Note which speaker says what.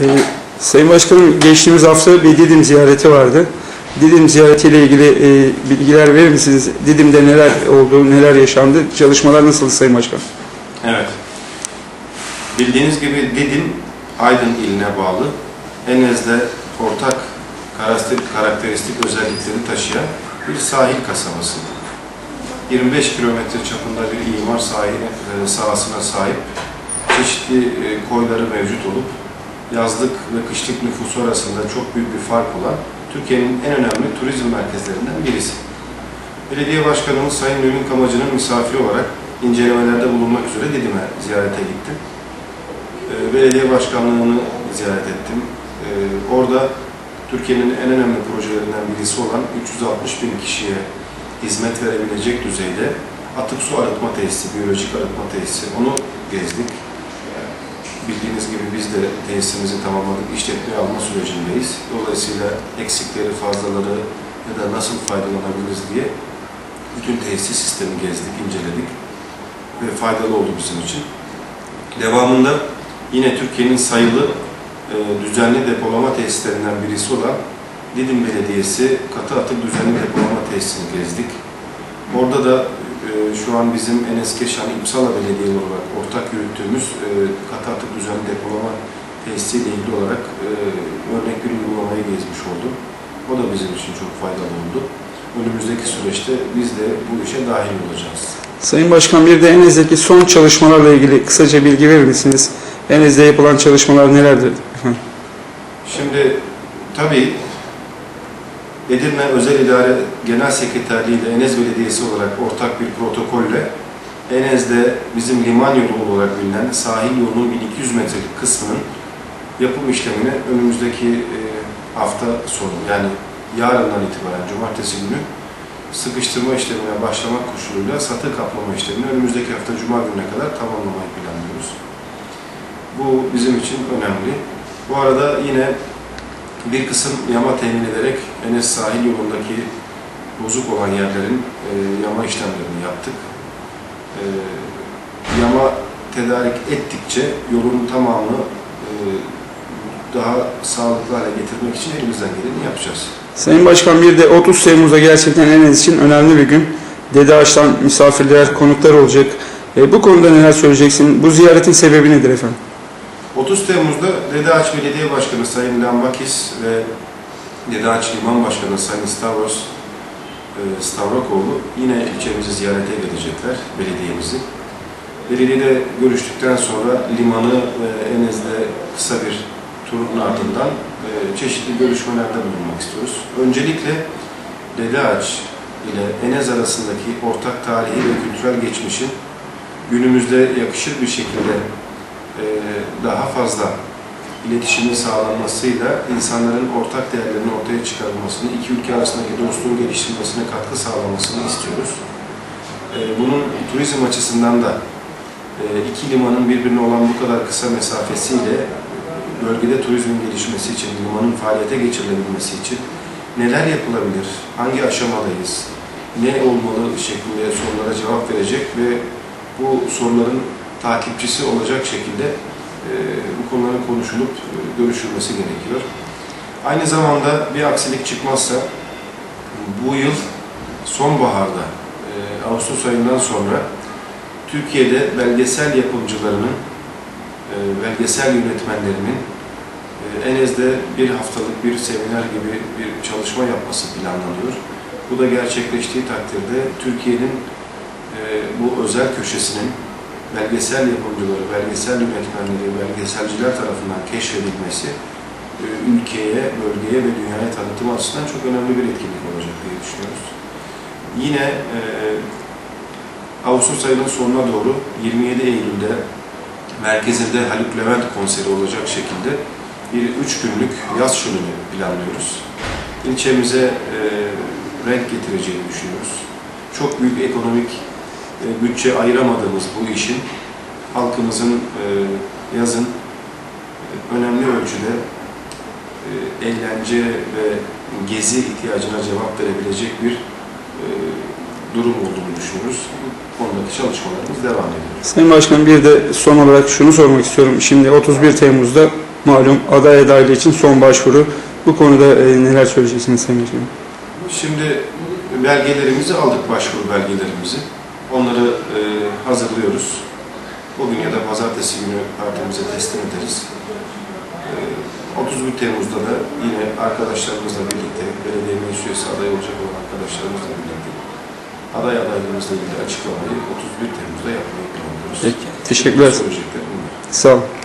Speaker 1: Ee, Sayın Başkanım geçtiğimiz hafta bir Didim ziyareti vardı. Didim ziyaretiyle ilgili e, bilgiler verir misiniz? Didim'de neler oldu, neler yaşandı, çalışmalar nasıldı Sayın Başkan?
Speaker 2: Evet. Bildiğiniz gibi Didim, Aydın iline bağlı. Enez'de ortak karakter- karakteristik özellikleri taşıyan bir sahil kasabası. 25 kilometre çapında bir imar sahil, e, sahasına sahip. Çeşitli e, koyları mevcut olup yazlık ve kışlık nüfusu arasında çok büyük bir fark olan Türkiye'nin en önemli turizm merkezlerinden birisi. Belediye Başkanımız Sayın Nülün Kamacı'nın misafiri olarak incelemelerde bulunmak üzere Didim'e ziyarete gittim. Ee, Belediye başkanlığını ziyaret ettim. Ee, Orada Türkiye'nin en önemli projelerinden birisi olan 360 bin kişiye hizmet verebilecek düzeyde atık su arıtma tesisi, biyolojik arıtma tesisi onu gezdik. Bildiğiniz gibi biz de tesisimizi tamamladık, işletmeye alma sürecindeyiz. Dolayısıyla eksikleri, fazlaları ya da nasıl faydalanabiliriz diye bütün tesis sistemi gezdik, inceledik ve faydalı oldu bizim için. Devamında yine Türkiye'nin sayılı e, düzenli depolama tesislerinden birisi olan Didim Belediyesi katı atık düzenli depolama tesisini gezdik. Orada da şu an bizim Enes Keşan İpsala Belediye olarak ortak yürüttüğümüz e, katı atık düzenli depolama tesisiyle ilgili olarak e, örnek bir uygulamayı gezmiş oldum. O da bizim için çok faydalı oldu. Önümüzdeki süreçte biz de bu işe dahil olacağız.
Speaker 1: Sayın Başkan bir de Enez'deki son çalışmalarla ilgili kısaca bilgi verir misiniz? Enez'de yapılan çalışmalar nelerdir?
Speaker 2: Şimdi tabii Edirne Özel İdare Genel Sekreterliği ile Enez Belediyesi olarak ortak bir protokolle Enez'de bizim liman yolu olarak bilinen sahil yolunun 1200 metrelik kısmının yapım işlemini önümüzdeki e, hafta sonu yani yarından itibaren cumartesi günü sıkıştırma işlemine başlamak koşuluyla satı kaplama işlemini önümüzdeki hafta cuma gününe kadar tamamlamayı planlıyoruz. Bu bizim için önemli. Bu arada yine bir kısım yama temin ederek Enes sahil yolundaki bozuk olan yerlerin e, yama işlemlerini yaptık. E, yama tedarik ettikçe yolun tamamını e, daha sağlıklı hale getirmek için elimizden geleni yapacağız.
Speaker 1: Sayın Başkan bir de 30 Temmuz'da gerçekten Enez için önemli bir gün. Dede Ağaç'tan misafirler, konuklar olacak. E, bu konuda neler söyleyeceksin? Bu ziyaretin sebebi nedir efendim?
Speaker 2: 30 Temmuz'da Dedeağaç Belediye Başkanı Sayın Lambakis ve Dedeağaç Liman Başkanı Sayın Stavros e, Stavrokoğlu yine ilçemizi ziyarete gelecekler, belediyemizi. Belediyede görüştükten sonra limanı ve Enez'de kısa bir turun ardından e, çeşitli görüşmelerde bulunmak istiyoruz. Öncelikle Dedeağaç ile Enez arasındaki ortak tarihi ve kültürel geçmişin günümüzde yakışır bir şekilde daha fazla iletişimin sağlanmasıyla insanların ortak değerlerini ortaya çıkarılmasını, iki ülke arasındaki dostluğun geliştirilmesine katkı sağlamasını istiyoruz. E, Bunun turizm açısından da e, iki limanın birbirine olan bu kadar kısa mesafesiyle bölgede turizmin gelişmesi için, limanın faaliyete geçirilebilmesi için neler yapılabilir, hangi aşamadayız, ne olmalı şeklinde sorulara cevap verecek ve bu soruların takipçisi olacak şekilde e, bu konuların konuşulup e, görüşülmesi gerekiyor. Aynı zamanda bir aksilik çıkmazsa bu yıl sonbaharda e, Ağustos ayından sonra Türkiye'de belgesel yapımcılarının, belgesel yönetmenlerinin e, Enez'de bir haftalık bir seminer gibi bir çalışma yapması planlanıyor. Bu da gerçekleştiği takdirde Türkiye'nin bu özel köşesinin belgesel yapımcıları, belgesel yönetmenleri, belgeselciler tarafından keşfedilmesi e, ülkeye, bölgeye ve dünyaya tanıtım açısından çok önemli bir etkinlik olacak diye düşünüyoruz. Yine e, Ağustos ayının sonuna doğru 27 Eylül'de merkezinde Haluk Levent konseri olacak şekilde bir üç günlük yaz şöleni planlıyoruz. İlçemize e, renk getireceğini düşünüyoruz. Çok büyük ekonomik e, bütçe ayıramadığımız bu işin halkımızın e, yazın e, önemli ölçüde e, eğlence ve gezi ihtiyacına cevap verebilecek bir e, durum olduğunu düşünüyoruz. Bu konudaki çalışmalarımız devam ediyor.
Speaker 1: Sayın Başkan bir de son olarak şunu sormak istiyorum. Şimdi 31 Temmuz'da malum aday adaylığı için son başvuru. Bu konuda e, neler söyleyeceksiniz Sayın Başkanım?
Speaker 2: Şimdi belgelerimizi aldık, başvuru belgelerimizi. Onları e, hazırlıyoruz. Bugün ya da pazartesi günü partimize teslim ederiz. E, 31 Temmuz'da da yine arkadaşlarımızla birlikte, belediye meclis üyesi aday olacak olan arkadaşlarımızla birlikte aday adaylığımızla ilgili açıklamayı 31 Temmuz'da yapmayı planlıyoruz.
Speaker 1: Peki, teşekkürler.
Speaker 2: Bunlar.
Speaker 1: Sağ olun.